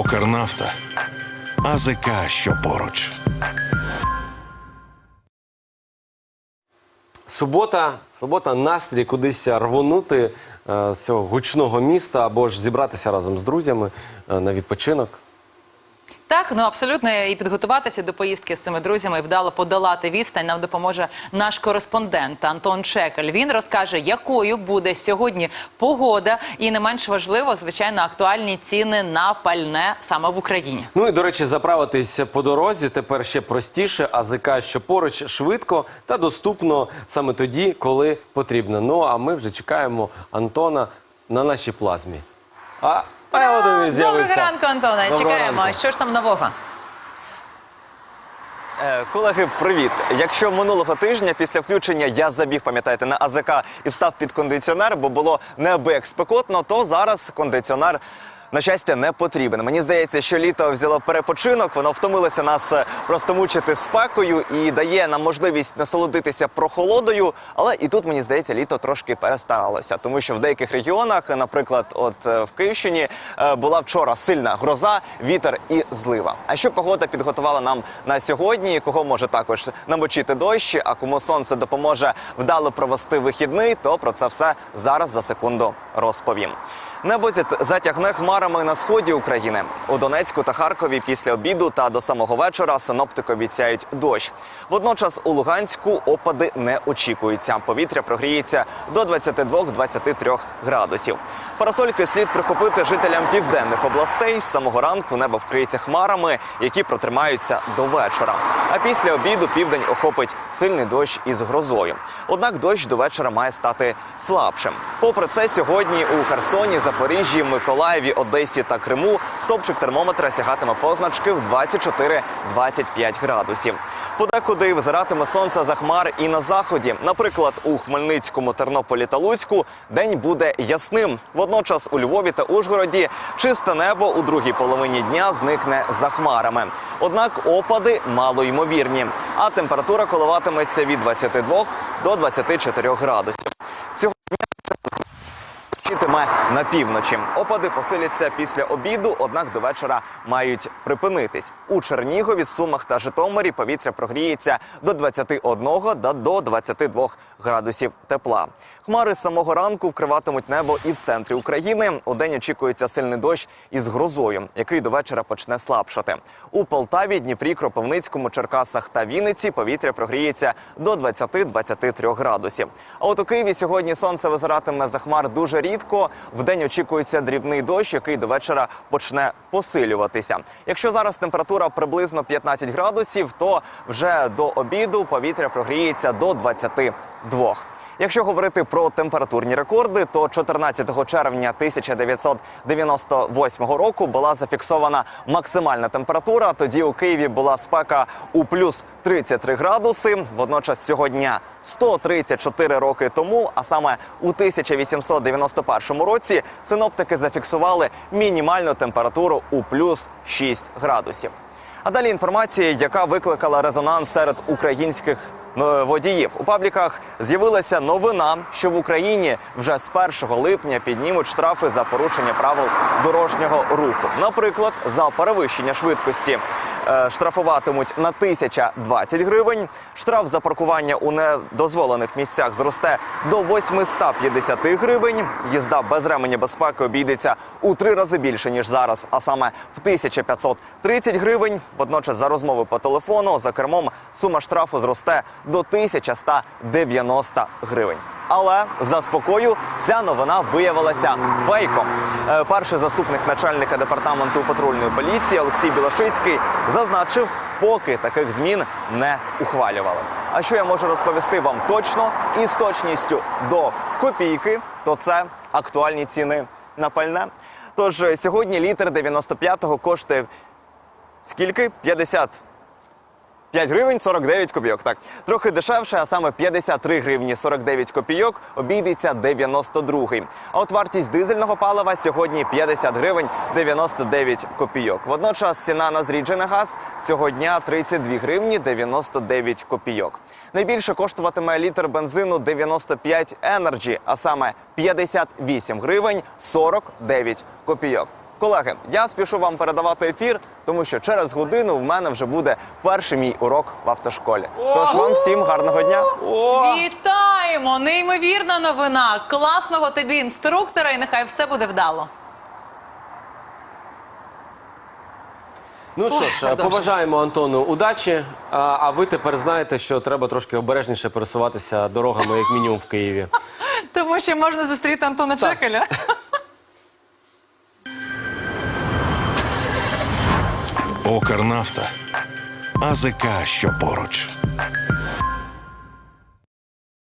Укрнафта. АЗК, що поруч. Субота, субота, настрій кудись рвонути е, з цього гучного міста або ж зібратися разом з друзями е, на відпочинок. Так, ну абсолютно і підготуватися до поїздки з цими друзями і вдало подолати відстань. Нам допоможе наш кореспондент Антон Чекаль. Він розкаже, якою буде сьогодні погода, і не менш важливо, звичайно, актуальні ціни на пальне саме в Україні. Ну і до речі, заправитись по дорозі тепер ще простіше. АЗК, що поруч швидко та доступно саме тоді, коли потрібно. Ну а ми вже чекаємо Антона на нашій плазмі. А, Доброго ранку, Антоне. Доброго Чекаємо. ранку. Що ж там нового? Е, Колеги, привіт! Якщо минулого тижня після включення я забіг, пам'ятаєте, на АЗК і встав під кондиціонер, бо було неабияк спекотно, то зараз кондиціонер. На щастя, не потрібен. Мені здається, що літо взяло перепочинок, воно втомилося нас е, просто мучити спекою і дає нам можливість насолодитися прохолодою. Але і тут мені здається, літо трошки перестаралося, тому що в деяких регіонах, наприклад, от е, в Київщині, е, була вчора сильна гроза, вітер і злива. А що погода підготувала нам на сьогодні? Кого може також намочити дощ, а кому сонце допоможе вдало провести вихідний, то про це все зараз за секунду розповім. Небо затягне хмарами на сході України. У Донецьку та Харкові після обіду та до самого вечора синоптики обіцяють дощ. Водночас у Луганську опади не очікуються. Повітря прогріється до 22-23 градусів. Парасольки слід прихопити жителям південних областей. З самого ранку небо вкриється хмарами, які протримаються до вечора. А після обіду південь охопить сильний дощ із грозою. Однак дощ до вечора має стати слабшим. Попри це, сьогодні у Херсоні, Запоріжжі, Миколаєві, Одесі та Криму стопчик термометра сягатиме позначки в 24-25 градусів. Подекуди визиратиме сонце за хмар і на заході. Наприклад, у Хмельницькому, Тернополі та Луцьку день буде ясним. Водночас у Львові та Ужгороді чисте небо у другій половині дня зникне за хмарами. Однак опади малоймовірні, а температура коливатиметься від 22 до 24 градусів. Цього на півночі. Опади посиляться після обіду, однак до вечора мають припинитись. У Чернігові, Сумах та Житомирі повітря прогріється до 21 та до 22 градусів тепла. Хмари з самого ранку вкриватимуть небо і в центрі України. У день очікується сильний дощ із грозою, який до вечора почне слабшати. У Полтаві, Дніпрі, Кропивницькому, Черкасах та Вінниці повітря прогріється до 20-23 градусів. А от у Києві сьогодні сонце визиратиме за хмар дуже рідко. Вдень очікується дрібний дощ, який до вечора почне посилюватися. Якщо зараз температура приблизно 15 градусів, то вже до обіду повітря прогріється до 22. Якщо говорити про температурні рекорди, то 14 червня 1998 року була зафіксована максимальна температура. Тоді у Києві була спека у плюс 33 градуси. Водночас цього дня 134 роки тому, а саме у 1891 році, синоптики зафіксували мінімальну температуру у плюс 6 градусів. А далі інформація, яка викликала резонанс серед українських водіїв. У пабліках з'явилася новина, що в Україні вже з 1 липня піднімуть штрафи за порушення правил дорожнього руху. Наприклад, за перевищення швидкості е, штрафуватимуть на 1020 гривень. Штраф за паркування у недозволених місцях зросте до 850 гривень. Їзда без ременя безпеки обійдеться у три рази більше ніж зараз, а саме в 1530 гривень. Водночас за розмови по телефону за кермом сума штрафу зросте до 1190 гривень. Але за спокою ця новина виявилася фейком. Е, Перший заступник начальника департаменту патрульної поліції Олексій Білошицький зазначив, поки таких змін не ухвалювали. А що я можу розповісти вам точно і з точністю до копійки, то це актуальні ціни на пальне. Тож е, сьогодні літр 95-го коштує скільки? 50 5 гривень 49 копійок. Так трохи дешевше, а саме 53 гривні 49 копійок обійдеться 92-й. А от вартість дизельного палива сьогодні 50 гривень 99 копійок. Водночас ціна на зріджений газ цього дня 32 гривні 99 копійок. Найбільше коштуватиме літр бензину 95 Energy, а саме 58 гривень 49 копійок. Колеги, я спішу вам передавати ефір, тому що через годину в мене вже буде перший мій урок в автошколі. Тож вам всім гарного дня. Вітаємо! Неймовірна новина! Класного тобі інструктора, і нехай все буде вдало. Ну що ж, продовжуй. побажаємо Антону удачі. А, а ви тепер знаєте, що треба трошки обережніше пересуватися дорогами, як мінімум в Києві. Тому що можна зустріти Антона Чекаля. Укрнафта. АЗК, що поруч.